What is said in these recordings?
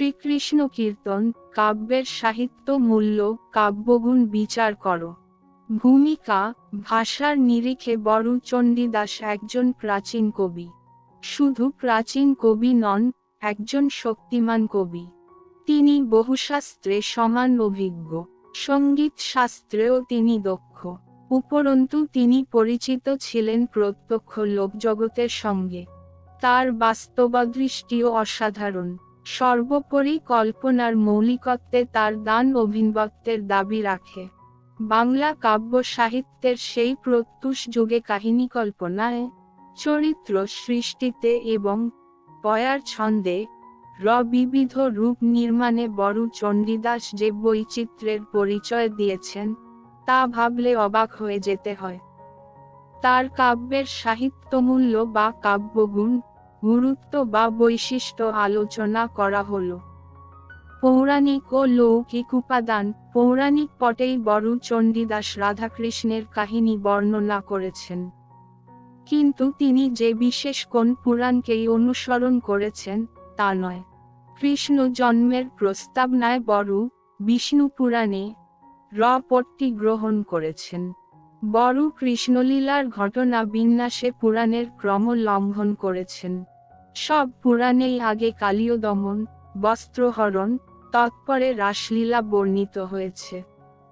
শ্রীকৃষ্ণ কীর্তন, কাব্যের সাহিত্য মূল্য, কাব্যগুণ বিচার করো। ভূমিকা, ভাষার নিরিখে বড় চণ্ডীদাস একজন প্রাচীন কবি। শুধু প্রাচীন কবি নন, একজন শক্তিমান কবি। তিনি বহুশাস্ত্রে সমান অভিজ্ঞ। সংগীত শাস্ত্রেও তিনি দক্ষ। উপরন্তু তিনি পরিচিত ছিলেন প্রত্যক্ষ লোকজগতের সঙ্গে। তার বাস্তবদৃষ্টিও অসাধারণ। সর্বোপরি কল্পনার মৌলিকত্বে তার দান অভিনবত্বের দাবি রাখে। বাংলা কাব্য সাহিত্যের সেই প্রত্যুষ যুগে কাহিনী কল্পনায়, চরিত্র সৃষ্টিতে এবং পয়ার ছন্দে র বিবিধ রূপ নির্মাণে বড় চণ্ডীদাস যে বৈচিত্র্যের পরিচয় দিয়েছেন, তা ভাবলে অবাক হয়ে যেতে হয়। তার কাব্যের সাহিত্যমূল্য বা কাব্যগুণ গুরুত্ব বা বৈশিষ্ট্য আলোচনা করা হলো। পৌরাণিক ও লৌকিক উপাদান পৌরাণিক পটেই বড় চণ্ডীদাস রাধাকৃষ্ণের কাহিনী বর্ণনা করেছেন। কিন্তু তিনি যে বিশেষ কোন পুরাণকেই অনুসরণ করেছেন, তা নয়। কৃষ্ণ জন্মের প্রস্তাব নেয় বড় বিষ্ণু পুরাণে র পট্টি গ্রহণ করেছেন। বড় কৃষ্ণলীলার ঘটনা বিন্যাসে পুরাণের ক্রম লঙ্ঘন করেছেন। সব পুরাণেই আগে কালীয় দমন বস্ত্রহরণ, তৎপরে রাসলীলা বর্ণিত হয়েছে।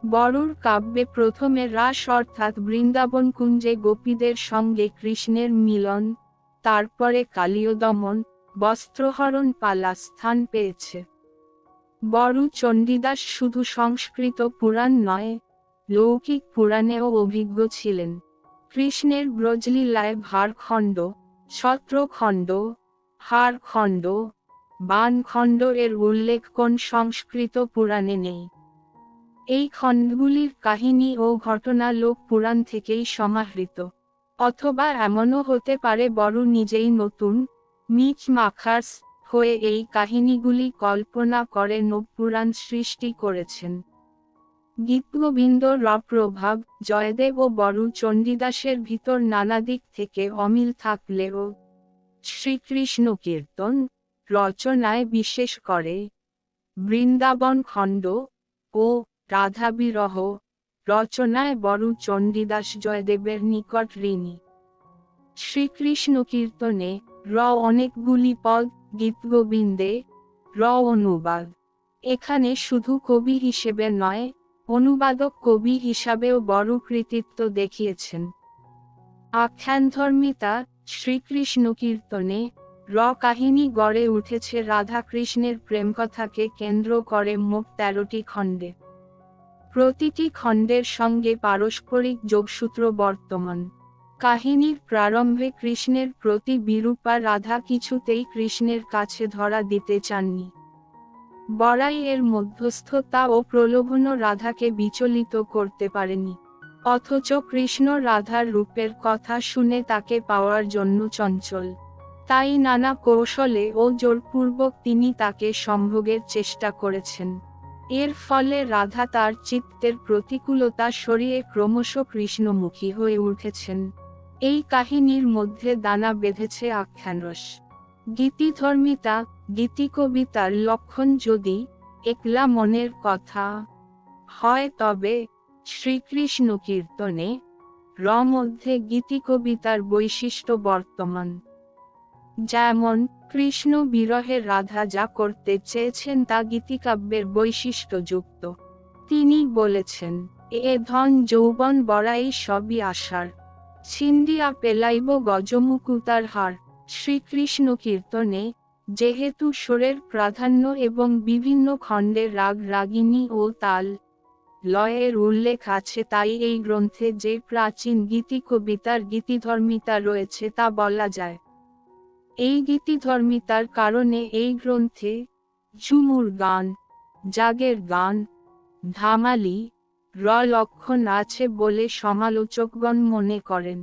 বড়ুর কাব্যে প্রথমে রাস অর্থাৎ বৃন্দাবন কুঞ্জে গোপীদের সঙ্গে কৃষ্ণের মিলন, তারপরে কালীয় দমন বস্ত্রহরণ পালা স্থান পেয়েছে। বড়ু চণ্ডীদাস শুধু সংস্কৃত পুরাণ নয় লৌকিক পুরাণেও অভিজ্ঞ ছিলেন। কৃষ্ণের ব্রজলীলায় ভারখণ্ড ছত্রখণ্ড হারখণ্ড বানখণ্ড এর উল্লেখ কোন সংস্কৃত পুরাণে নেই। এই খণ্ডগুলির কাহিনী ও ঘটনা লোক পুরাণ থেকেই সমাহৃত। অথবা এমনও হতে পারে বড় নিজেই নতুন। মিচ মাখার্স হয়ে এই কাহিনীগুলি কল্পনা করে নবপুরাণ সৃষ্টি করেছেন। গীতগোবিন্দ প্রভাব জয়দেব ও বড় চণ্ডীদাসের ভিতর নানা দিক থেকে অমিল থাকলেও শ্রীকৃষ্ণ কীর্তন রচনায় বিশেষ করে বৃন্দাবন খণ্ড ও রাধাবিরহ রচনায় বড় চণ্ডীদাস জয়দেবের নিকট ঋণী। শ্রীকৃষ্ণ কীর্তনে র অনেকগুলি পদ, গীতগোবিন্দে র অনুবাদ। এখানে শুধু কবি হিসেবে নয় অনুবাদক কবি হিসাবেও বড় কৃতিত্ব দেখিয়েছেন। আখ্যানধর্মিতা, শ্রীকৃষ্ণ কীর্তনে র কাহিনী গড়ে উঠেছে রাধাকৃষ্ণের প্রেমকথাকে কেন্দ্র করে মোট তেরোটি খণ্ডে। প্রতিটি খণ্ডের সঙ্গে পারস্পরিক যোগসূত্র বর্তমান। কাহিনীর প্রারম্ভে কৃষ্ণের প্রতি বিরূপা রাধা কিছুতেই কৃষ্ণের কাছে ধরা দিতে চাননি। বড়াই এর মধ্যস্থতা ও প্রলোভন রাধাকে বিচলিত করতে পারেনি। অথচ কৃষ্ণ রাধার রূপের কথা শুনে তাকে পাওয়ার জন্য চঞ্চল। তাই নানা কৌশলে ও জোরপূর্বক তিনি তাকে সম্ভোগের চেষ্টা করেছেন। এর ফলে রাধা তার চিত্তের প্রতিকূলতা সরিয়ে ক্রমশ কৃষ্ণমুখী হয়ে উঠেছেন। এই কাহিনীর মধ্যে দানা বেঁধেছে আখ্যানরস। গীতিধর্মিতা, গীতিকবিতার লক্ষণ যদি একলা মনের কথা হয় তবে শ্রীকৃষ্ণ কীর্তনে র মধ্যে গীতিকবিতার বৈশিষ্ট্য বর্তমান। যেমন, কৃষ্ণ বিরহের রাধা যা করতে চেয়েছেন তা গীতিকাব্যের বৈশিষ্ট্যযুক্ত তিনি বলেছেন, এ ধন যৌবন বড়াই সবই আশার। ছিন্দিয়া পেলাইব গজমুকুতার হার। শ্রীকৃষ্ণ কীর্তনে, যেহেতু সুরের প্রাধান্য এবং বিভিন্ন খণ্ডের রাগ, রাগিনী ও তাল লয়ের উল্লেখ আছে, তাই এই গ্রন্থে যে প্রাচীন গীতি কবিতার গীতিধর্মিতা রয়েছে তা বলা যায়। এই গীতিধর্মিতার কারণে এই গ্রন্থে ঝুমুর গান, জাগের গান, ধামালি, র লক্ষণ আছে বলে সমালোচকগণ মনে করেন।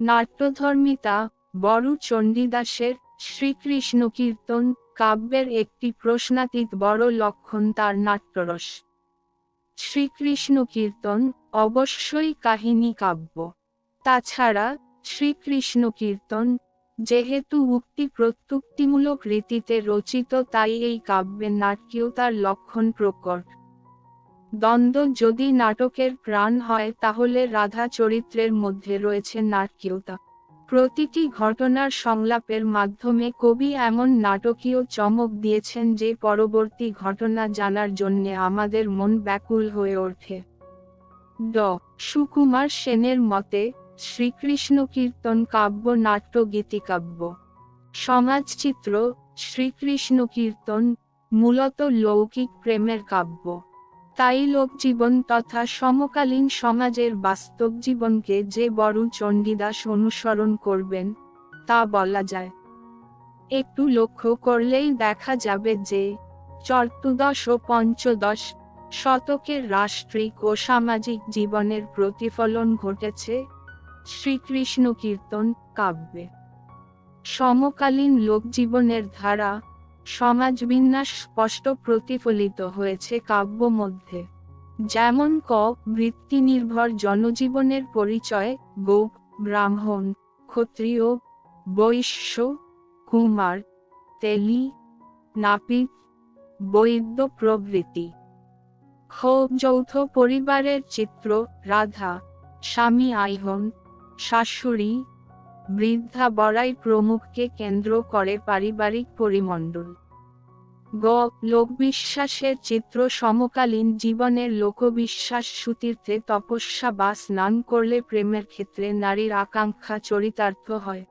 নাট্যধর্মিতা বড় চণ্ডীদাসের শ্রীকৃষ্ণ কীর্তন কাব্যের একটি প্রশ্নাতীত বড় লক্ষণ তার নাট্যরস। শ্রীকৃষ্ণ কীর্তন অবশ্যই কাহিনী কাব্য। তাছাড়া শ্রীকৃষ্ণ কীর্তন যেহেতু উক্তি প্রত্যুক্তিমূলক রীতিতে রচিত, তাই এই কাব্যের নাটকীয়তার লক্ষণ প্রকট। দ্বন্দ্ব যদি নাটকের প্রাণ হয়, তাহলে রাধা চরিত্রের মধ্যে রয়েছে নাটকীয়তা। প্রতিটি ঘটনার সংলাপের মাধ্যমে কবি এমন নাটকীয় চমক দিয়েছেন যে পরবর্তী ঘটনা জানার জন্য আমাদের মন ব্যাকুল হয়ে ওঠে। ড. সুকুমার সেনের মতে, শ্রীকৃষ্ণ কীর্তন কাব্য, নাট্য, গীতিকাব্য, সমাজচিত্র, শ্রীকৃষ্ণ কীর্তন মূলত লৌকিক প্রেমের কাব্য। তাই লোকজীবন তথা সমকালীন সমাজের বাস্তব জীবনকে যে বড় চণ্ডীদাস অনুসরণ করবেন, তা বলা যায়। একটু লক্ষ্য করলেই দেখা যাবে যে, চতুর্দশ ও পঞ্চদশ শতকের রাষ্ট্রিক ও সামাজিক জীবনের প্রতিফলন ঘটেছে, শ্রীকৃষ্ণ কীর্তন কাব্যে। সমকালীন লোকজীবনের ধারা সমাজবিন্যাস স্পষ্ট প্রতিফলিত হয়েছে কাব্য মধ্যে। যেমন ক বৃত্তি নির্ভর জনজীবনের পরিচয় গোপ ব্রাহ্মণ, ক্ষত্রিয়, বৈশ্য, কুমার, তেলি, নাপিত, বৈদ্য প্রভৃতি। খ, যৌথ পরিবারের চিত্র, রাধা, স্বামী আইহন, শাশুড়ি বৃদ্ধা বড়াই প্রমুখকে কেন্দ্র করে পারিবারিক পরিমণ্ডল। গ, লোকবিশ্বাসের চিত্র সমকালীন জীবনের লোকবিশ্বাস সুতীর্থে তপস্যা বা স্নান করলে প্রেমের ক্ষেত্রে নারীর আকাঙ্ক্ষা চরিতার্থ হয়।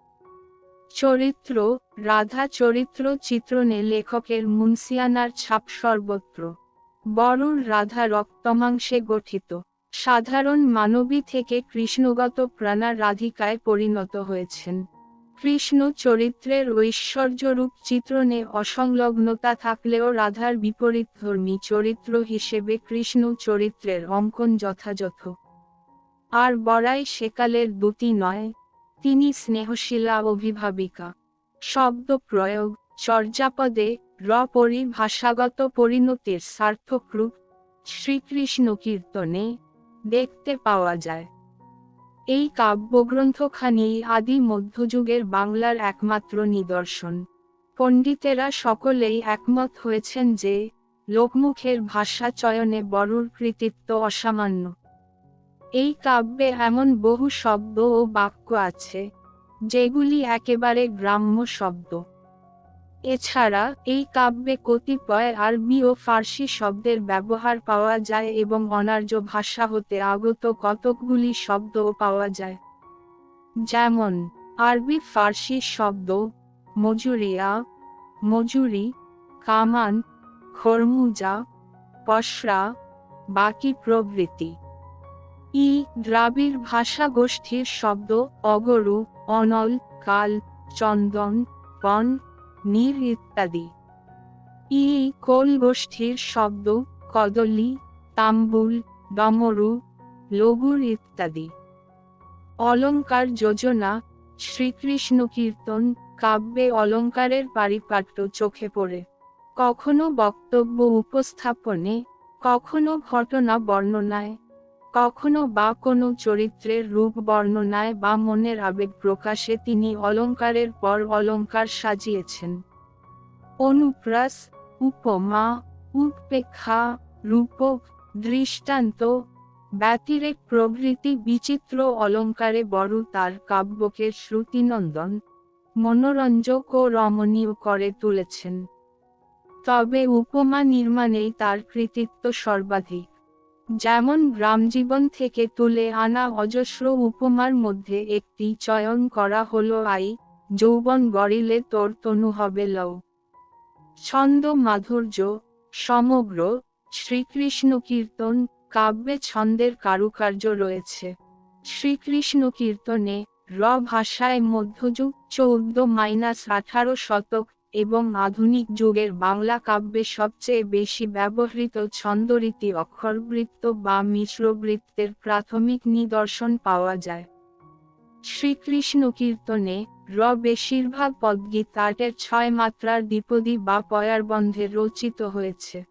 চরিত্র, রাধা চরিত্র চিত্রণে লেখকের মুন্সিয়ানার ছাপ সর্বত্র বরুণ রাধা রক্তমাংসে গঠিত। সাধারণ মানবী থেকে কৃষ্ণগত প্রাণা রাধিকায় পরিণত হয়েছেন। কৃষ্ণ চরিত্রের ঐশ্বর্যরূপ চিত্রণে অসংলগ্নতা থাকলেও রাধার বিপরীতধর্মী চরিত্র হিসেবে কৃষ্ণ চরিত্রের অঙ্কন যথাযথ। আর বড়াই সেকালের দুটি নয়, তিনি স্নেহশীলা অভিভাবিকা। শব্দ প্রয়োগ, চর্যাপদে, র পরিভাষাগত পরিণতির সার্থক রূপ, শ্রীকৃষ্ণ কীর্তনে দেখতে পাওয়া যায়। এই কাব্যগ্রন্থখানি আদি মধ্যযুগের বাংলার একমাত্র নিদর্শন। পণ্ডিতেরা সকলেই একমত হয়েছেন যে, লোকমুখের ভাষা চয়নে বড়ুর কৃতিত্ব অসামান্য। এই কাব্যে এমন বহু শব্দ ও বাক্য আছে, যেগুলি একেবারে গ্রাম্য শব্দ। এছাড়া এই কাব্যে কতিপয় আরবি ও ফার্সি শব্দের ব্যবহার পাওয়া যায় এবং অনার্য ভাষা হতে আগত কতকগুলি শব্দও পাওয়া যায়। যেমন, আরবি ফার্সি শব্দ, মজুরিয়া, মজুরি, কামান, খরমুজা, পশরা, বাকি প্রভৃতি। ই দ্রাবিড় ভাষা গোষ্ঠীর শব্দ অগরু, অনল, কাল, চন্দন, পন নীর ইত্যাদি ই কোল গোষ্ঠীর শব্দ, কদলি, তাম্বুল, ডমরু লঘুর ইত্যাদি অলঙ্কার যোজনা, শ্রীকৃষ্ণ কীর্তন, কাব্যে অলঙ্কারের পারিপাট্য চোখে পড়ে। কখনো বক্তব্য উপস্থাপনে, কখনো ঘটনা বর্ণনায়। কখনো বা কোনো চরিত্রের রূপ বর্ণনায় বা মনের আবেগ প্রকাশে তিনি অলঙ্কারের পর অলঙ্কার সাজিয়েছেন। অনুপ্রাস, উপমা, উপেক্ষা, রূপক, দৃষ্টান্ত, ব্যতিরেক প্রভৃতি বিচিত্র অলঙ্কারে বড় তার কাব্যকে শ্রুতিনন্দন, মনোরঞ্জক ও রমণীয় করে তুলেছেন। তবে উপমা নির্মাণেই তার কৃতিত্ব সর্বাধিক। যেমন গ্রামজীবন থেকে তুলে আনা অজস্র উপমার মধ্যে একটি চয়ন করা হলো, আই, যৌবন গড়িলে তোর তনু হবে লও। ছন্দ মাধুর্য, সমগ্র শ্রীকৃষ্ণ কীর্তন, কাব্যে ছন্দের কারুকার্য রয়েছে। শ্রীকৃষ্ণ কীর্তনে র ভাষায় মধ্যযুগ চৌদ্দ মাইনাস আঠারো শতক এবং আধুনিক যুগের বাংলা কাব্যে সবচেয়ে বেশি ব্যবহৃত ছন্দরীতি অক্ষরবৃত্ত বা মিশ্রবৃত্তের প্রাথমিক নিদর্শন পাওয়া যায়। শ্রীকৃষ্ণ কীর্তনে র বেশিরভাগ পদগীত আটের ছয় মাত্রার দ্বিপদী বা পয়ার বন্ধে রচিত হয়েছে।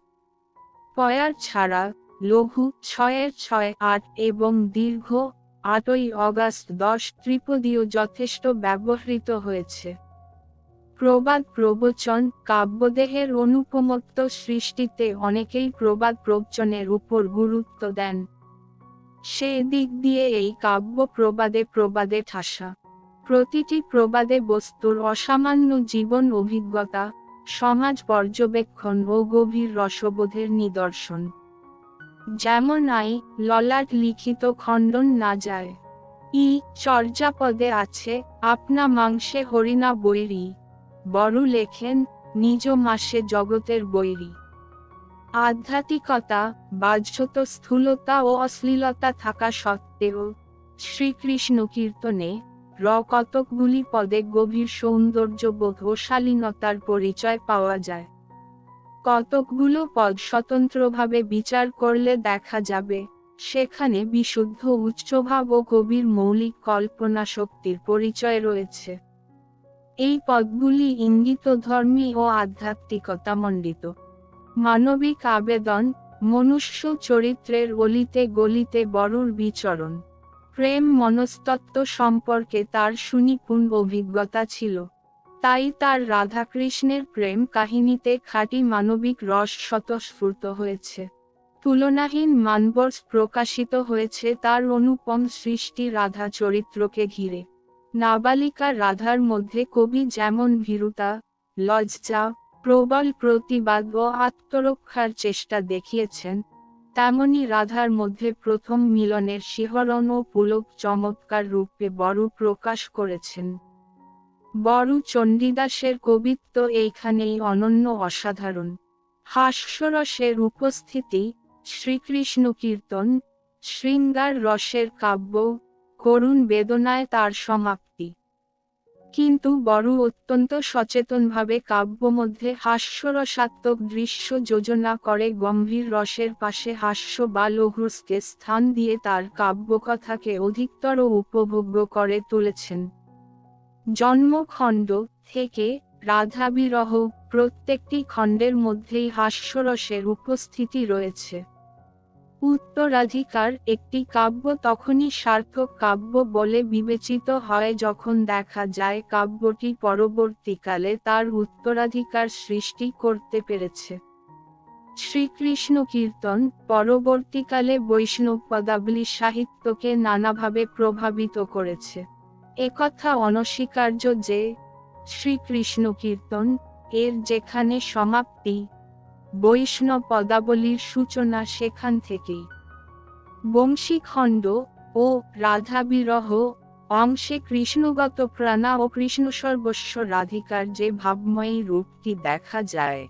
পয়ার ছাড়া লঘু ছয়ের ছয় আট এবং দীর্ঘ আটই অগাস্ট দশ ত্রিপদীয় যথেষ্ট ব্যবহৃত হয়েছে। প্রবাদ প্রবচন কাব্যদেহের অনুপমত্ব সৃষ্টিতে অনেকেই প্রবাদ প্রবচনের উপর গুরুত্ব দেন। সে দিক দিয়ে এই কাব্য প্রবাদে প্রবাদে ঠাসা। প্রতিটি প্রবাদে বস্তুর অসামান্য জীবন অভিজ্ঞতা, সমাজ পর্যবেক্ষণ ও গভীর রসবোধের নিদর্শন। যেমন আই ললাট লিখিত খণ্ডন না যায়। ই চর্যাপদে আছে, আপনা মাংসে হরিণা বৈরী। বড় লেখেন, নিজ মাসে জগতের বৈরী। আধ্যাত্মিকতা, বাহ্যত স্থূলতা ও অশ্লীলতা থাকা সত্ত্বেও শ্রীকৃষ্ণ কীর্তনে র কতকগুলি পদে গভীর সৌন্দর্যবোধ ও শালীনতার পরিচয় পাওয়া যায়। কতকগুলো পদ স্বতন্ত্রভাবে বিচার করলে দেখা যাবে, সেখানে বিশুদ্ধ উচ্চভাব ও গভীর মৌলিক কল্পনা শক্তির পরিচয় রয়েছে। এই পদগুলি ইঙ্গিত ধর্মী ও আধ্যাত্মিকতা মণ্ডিত। মানবিক আবেদন, মনুষ্য চরিত্রের অলিতে গলিতে বড়ুর বিচরণ। প্রেম মনস্তত্ত্ব সম্পর্কে তার সুনিপুণ অভিজ্ঞতা ছিল। তাই তার রাধাকৃষ্ণের প্রেম কাহিনীতে খাঁটি মানবিক রস স্বতঃস্ফূর্ত হয়েছে। তুলনাহীন মানবর্ষ প্রকাশিত হয়েছে তার অনুপম সৃষ্টি রাধা চরিত্রকে ঘিরে। নাবালিকা রাধার মধ্যে কবি যেমন ভীরুতা, লজ্জা, প্রবল প্রতিবাদ ও আত্মরক্ষার চেষ্টা দেখিয়েছেন, তেমনি রাধার মধ্যে প্রথম মিলনের শিহরণ ও পুলক চমৎকার রূপে বড় প্রকাশ করেছেন। বড় চণ্ডীদাসের কবিত্ব এইখানেই অনন্য অসাধারণ। হাস্যরসের উপস্থিতি, শ্রীকৃষ্ণ কীর্তন, শৃঙ্গার রসের কাব্য করুণ বেদনায় তার সমাপ্তি। কিন্তু বড় অত্যন্ত সচেতনভাবে কাব্য মধ্যে হাস্যরসাত্মক দৃশ্য যোজনা করে গম্ভীর রসের পাশে হাস্য বা লঘুসকে স্থান দিয়ে তার কাব্যকথাকে অধিকতর উপভোগ্য করে তুলেছেন। জন্মখণ্ড থেকে রাধাবিরহ প্রত্যেকটি খণ্ডের মধ্যেই হাস্যরসের উপস্থিতি রয়েছে। উত্তরাধিকার একটি কাব্য তখনই সার্থক কাব্য বলে বিবেচিত হয় যখন দেখা যায় কাব্যটি পরবর্তীকালে তার উত্তরাধিকার সৃষ্টি করতে পেরেছে। শ্রীকৃষ্ণ কীর্তন পরবর্তীকালে বৈষ্ণব পদাবলী সাহিত্যকে নানাভাবে প্রভাবিত করেছে। একথা অনস্বীকার্য যে, শ্রীকৃষ্ণ কীর্তন এর যেখানে সমাপ্তি বৈষ্ণব পদাবলীর সূচনা সেখান থেকেই। বংশীখণ্ড ও রাধাবিরহ, অংশে কৃষ্ণগত প্রাণা ও কৃষ্ণ সর্বস্ব রাধিকার যে ভাবময়ী রূপটি দেখা যায়।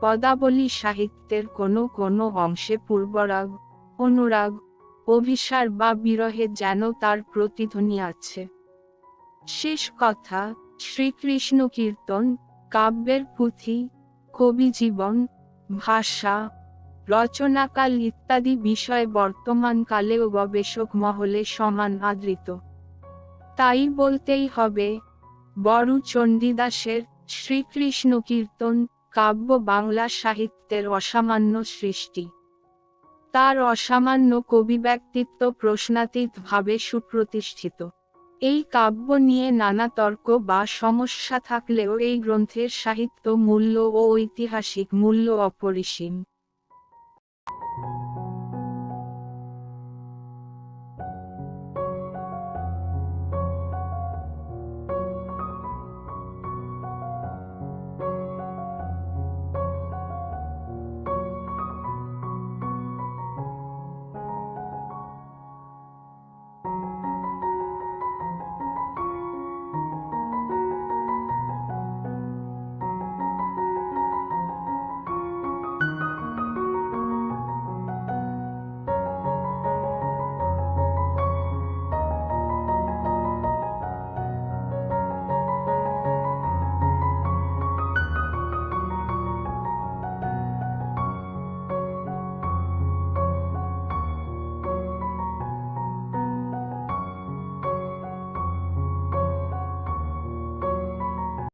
পদাবলী সাহিত্যের কোনো কোনো অংশে পূর্বরাগ, অনুরাগ, অভিসার বা বিরহে যেন তার প্রতিধ্বনি আছে। শেষ কথা, শ্রীকৃষ্ণ কীর্তন, কাব্যের পুঁথি, কবি জীবন ভাষা, রচনাকাল ইত্যাদি বিষয় বর্তমানকালেও গবেষক মহলে সমান আদৃত। তাই বলতেই হবে, বড় চণ্ডীদাসের শ্রীকৃষ্ণ কীর্তন কাব্য বাংলা সাহিত্যের অসামান্য সৃষ্টি। তার অসামান্য কবি ব্যক্তিত্ব প্রশ্নাতীতভাবে সুপ্রতিষ্ঠিত। এই কাব্য নিয়ে নানা তর্ক বা সমস্যা থাকলেও এই গ্রন্থের সাহিত্য মূল্য ও ঐতিহাসিক মূল্য অপরিসীম।